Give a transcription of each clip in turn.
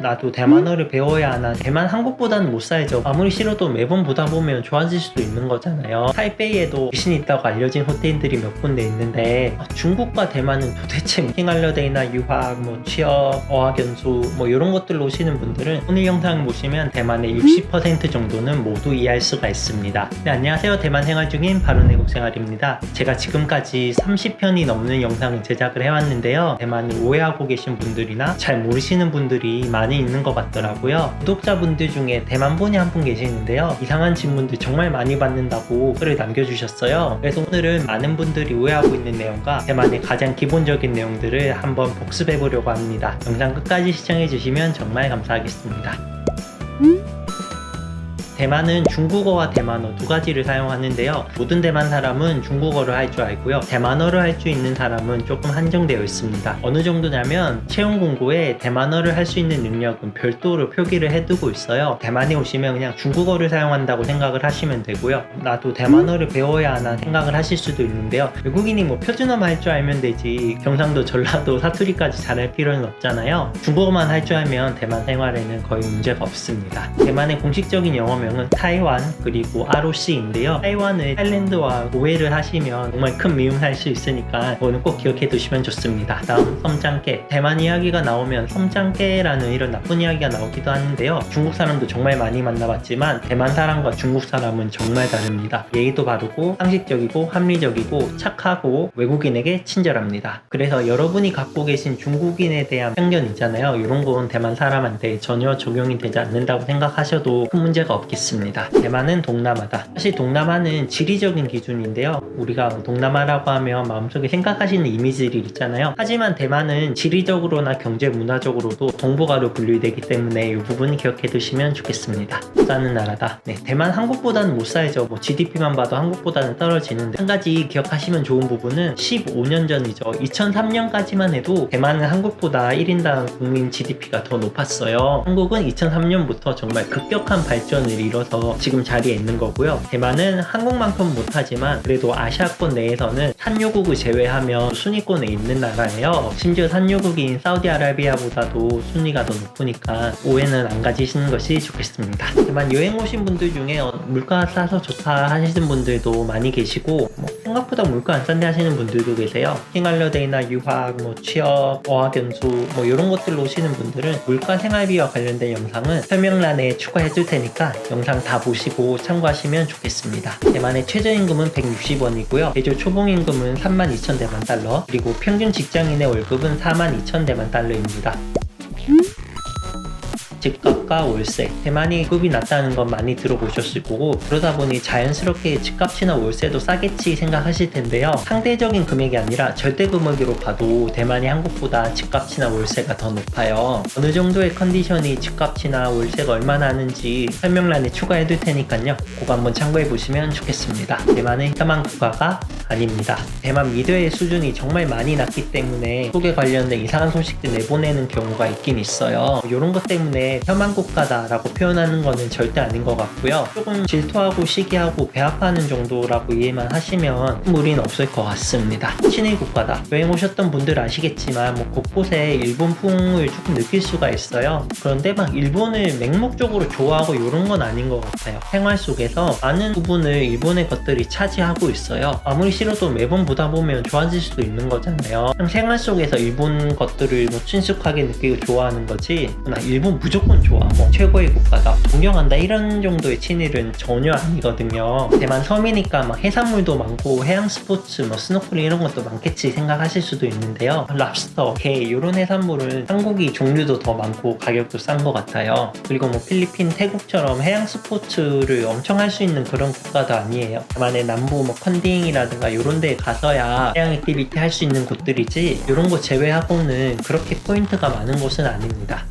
나도 대만어를 배워야 하나. 대만 한국보다는 못 살죠. 아무리 싫어도 매번 보다 보면 좋아질 수도 있는 거잖아요. 타이베이에도 귀신이 있다고 알려진 호텔들이 몇 군데 있는데 아, 중국과 대만은 도대체 킹알러데이나 유학, 뭐 취업, 어학연수 뭐 이런 것들로 오시는 분들은 오늘 영상을 보시면 대만의 60% 정도는 모두 이해할 수가 있습니다. 네, 안녕하세요. 대만 생활 중인 바른내국 생활입니다. 제가 지금까지 30편이 넘는 영상을 제작을 해왔는데요. 대만을 오해하고 계신 분들이나 잘 모르시는 분들이 많이 있는 것 같더라고요. 구독자분들 중에 대만 분이 한 분 계시는데요. 이상한 질문들 정말 많이 받는다고 글을 남겨주셨어요. 그래서 오늘은 많은 분들이 오해하고 있는 내용과 대만의 가장 기본적인 내용들을 한번 복습해 보려고 합니다. 영상 끝까지 시청해 주시면 정말 감사하겠습니다 대만은 중국어와 대만어 두 가지를 사용하는데요. 모든 대만 사람은 중국어를 할 줄 알고요. 대만어를 할줄 있는 사람은 조금 한정되어 있습니다. 어느 정도냐면 채용 공고에 대만어를 할 수 있는 능력은 별도로 표기를 해두고 있어요. 대만에 오시면 그냥 중국어를 사용한다고 생각을 하시면 되고요. 나도 대만어를 배워야 하나 생각을 하실 수도 있는데요. 외국인이 뭐 표준어만 할 줄 알면 되지 경상도, 전라도, 사투리까지 잘할 필요는 없잖아요. 중국어만 할 줄 알면 대만 생활에는 거의 문제가 없습니다. 대만의 공식적인 영어 명은 타이완 그리고 ROC인데요. 타이완을 타일랜드와 오해를 하시면 정말 큰 미움 살수 있으니까 오늘 꼭 기억해 두시면 좋습니다. 다음 섬짱깨 대만 이야기가 나오면 섬짱깨라는 이런 나쁜 이야기가 나오기도 하는데요. 중국 사람도 정말 많이 만나봤지만 대만 사람과 중국 사람은 정말 다릅니다. 예의도 바르고 상식적이고 합리적이고 착하고 외국인에게 친절합니다. 그래서 여러분이 갖고 계신 중국인에 대한 편견 있잖아요. 이런 건 대만 사람한테 전혀 적용이 되지 않는다고 생각하셔도 큰 문제가 없겠 습니다. 대만은 동남아다. 사실 동남아는 지리적인 기준인데요. 우리가 동남아라고 하면 마음속에 생각하시는 이미지들이 있잖아요. 하지만 대만은 지리적으로나 경제 문화적으로도 동북아로 분류되기 때문에 이 부분 기억해 두시면 좋겠습니다. 사는 나라다. 네, 대만 한국보다는 못 살죠. 뭐 GDP만 봐도 한국보다는 떨어지는데 한 가지 기억하시면 좋은 부분은 15년 전이죠. 2003년까지만 해도 대만은 한국보다 1인당 국민 GDP가 더 높았어요. 한국은 2003년부터 정말 급격한 발전을 이뤄서 지금 자리에 있는 거고요. 대만은 한국만큼 못하지만 그래도 아시아권 내에서는 산유국을 제외하면 순위권에 있는 나라예요. 심지어 산유국인 사우디아라비아보다도 순위가 더 높으니까 오해는 안 가지시는 것이 좋겠습니다. 대만 여행 오신 분들 중에 어, 물가 싸서 좋다 하시는 분들도 많이 계시고 뭐 생각보다 물가 안 싼데 하시는 분들도 계세요. 킹알러데이나 유학, 뭐 취업, 어학연수 뭐 이런 것들로 오시는 분들은 물가 생활비와 관련된 영상은 설명란에 추가해 줄 테니까 영상 다 보시고 참고하시면 좋겠습니다. 대만의 최저임금은 160원이고요. 대조 초봉임금은 32,000대만 달러, 그리고 평균 직장인의 월급은 42,000대만 달러입니다. 집값 과 월세, 대만이 급이 낮다는 건 많이 들어보셨을 거고 그러다 보니 자연스럽게 집값이나 월세도 싸겠지 생각하실 텐데요. 상대적인 금액이 아니라 절대 금액으로 봐도 대만이 한국보다 집값이나 월세가 더 높아요. 어느 정도의 컨디션이 집값이나 월세가 얼마나 하는지 설명란에 추가해 둘 테니까요. 그거 한번 참고해 보시면 좋겠습니다. 대만은 혐한 국가가 아닙니다. 대만 미드의 수준이 정말 많이 낮기 때문에 속에 관련된 이상한 소식들 내보내는 경우가 있긴 있어요. 이런 것 때문에 혐한 국가다라고 표현하는 거는 절대 아닌 것 같고요. 조금 질투하고 시기하고 배합하는 정도라고 이해만 하시면 무리는 없을 것 같습니다. 친일 국가다. 여행 오셨던 분들 아시겠지만 뭐 곳곳에 일본풍을 조금 느낄 수가 있어요. 그런데 막 일본을 맹목적으로 좋아하고 이런 건 아닌 것 같아요. 생활 속에서 많은 부분을 일본의 것들이 차지하고 있어요. 아무리 싫어도 매번 보다 보면 좋아질 수도 있는 거잖아요. 생활 속에서 일본 것들을 뭐 친숙하게 느끼고 좋아하는 거지. 나 일본 무조건 좋아. 뭐 최고의 국가다. 존경한다. 이런 정도의 친일은 전혀 아니거든요. 대만 섬이니까 막 해산물도 많고 해양 스포츠, 뭐 스노클링 이런 것도 많겠지 생각하실 수도 있는데요. 랍스터, 게 이런 해산물은 한국이 종류도 더 많고 가격도 싼 것 같아요. 그리고 뭐 필리핀, 태국처럼 해양 스포츠를 엄청 할 수 있는 그런 국가도 아니에요. 대만의 남부 뭐 컨딩이라든가 이런 데 가서야 해양 액티비티 할 수 있는 곳들이지 이런 거 제외하고는 그렇게 포인트가 많은 곳은 아닙니다.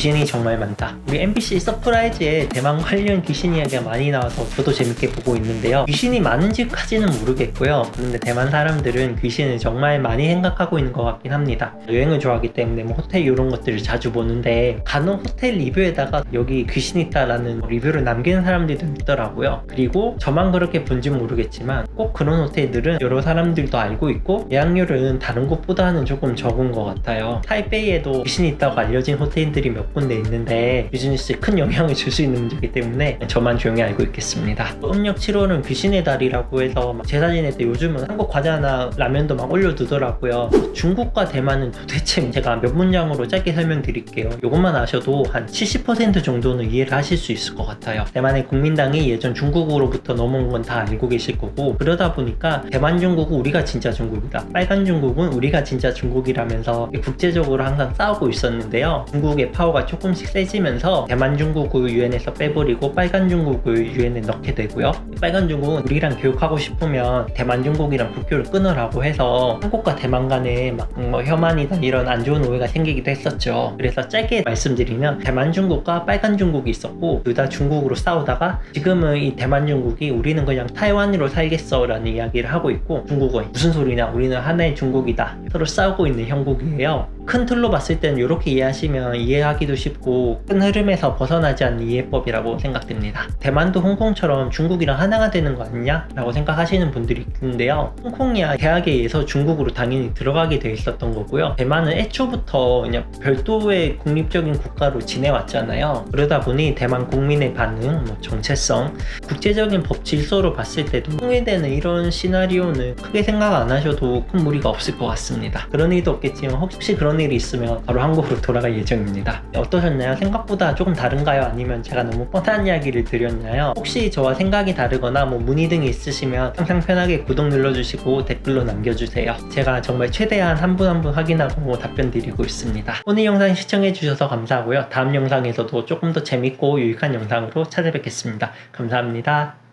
귀신이 정말 많다. 우리 MBC 서프라이즈에 대만 관련 귀신 이야기가 많이 나와서 저도 재밌게 보고 있는데요. 귀신이 많은지까지는 모르겠고요. 그런데 대만 사람들은 귀신을 정말 많이 생각하고 있는 것 같긴 합니다. 여행을 좋아하기 때문에 뭐 호텔 이런 것들을 자주 보는데 간혹 호텔 리뷰에다가 여기 귀신 있다라는 리뷰를 남기는 사람들도 있더라고요. 그리고 저만 그렇게 본지 모르겠지만 꼭 그런 호텔들은 여러 사람들도 알고 있고 예약률은 다른 곳보다는 조금 적은 것 같아요. 타이베이에도 귀신이 있다고 알려진 호텔들이 몇 군데 있는데 비즈니스에 큰 영향을 줄 수 있는 문제이기 때문에 저만 조용히 알고 있겠습니다. 음력 7월은 귀신의 달이라고 해서 막 제사 지낼 때 요즘은 한국 과자나 라면도 막 올려두더라고요. 중국과 대만은 도대체 제가 몇 문장으로 짧게 설명드릴게요. 이것만 아셔도 한 70% 정도는 이해를 하실 수 있을 것 같아요. 대만의 국민당이 예전 중국으로부터 넘어온 건 다 알고 계실 거고 그러다 보니까 대만 중국은 우리가 진짜 중국이다. 빨간 중국은 우리가 진짜 중국이라면서 국제적으로 항상 싸우고 있었는데요. 중국의 파워 가 조금씩 세지면서 대만 중국을 유엔에서 빼버리고 빨간 중국을 유엔에 넣게 되고요. 빨간 중국은 우리랑 교육하고 싶으면 대만 중국이랑 국교를 끊으라고 해서 한국과 대만 간에 막 뭐 혐한이다 이런 안 좋은 오해가 생기기도 했었죠. 그래서 짧게 말씀드리면 대만 중국과 빨간 중국이 있었고 둘 다 중국으로 싸우다가 지금은 이 대만 중국이 우리는 그냥 타이완으로 살겠어라는 이야기를 하고 있고 중국은 무슨 소리냐 우리는 하나의 중국이다 서로 싸우고 있는 형국이에요. 큰 틀로 봤을 때는 이렇게 이해하시면 이해하기도 쉽고 큰 흐름에서 벗어나지 않는 이해법이라고 생각됩니다. 대만도 홍콩처럼 중국이랑 하나가 되는 거 아니냐? 라고 생각하시는 분들이 있는데요. 홍콩이야 대학에 의해서 중국으로 당연히 들어가게 돼 있었던 거고요. 대만은 애초부터 그냥 별도의 국립적인 국가로 지내왔잖아요. 그러다 보니 대만 국민의 반응, 뭐 정체성, 국제적인 법 질서로 봤을 때도 통일되는 이런 시나리오는 크게 생각 안 하셔도 큰 무리가 없을 것 같습니다. 그런 일도 없겠지만 혹시 그런 일이 있으면 바로 한국으로 돌아갈 예정입니다. 어떠셨나요? 생각보다 조금 다른가요? 아니면 제가 너무 뻔한 이야기를 드렸나요? 혹시 저와 생각이 다르거나 뭐 문의 등이 있으시면 항상 편하게 구독 눌러주시고 댓글로 남겨주세요. 제가 정말 최대한 한 분 한 분 확인하고 답변 드리고 있습니다. 오늘 영상 시청해주셔서 감사하고요. 다음 영상에서도 조금 더 재밌고 유익한 영상으로 찾아뵙겠습니다. 감사합니다.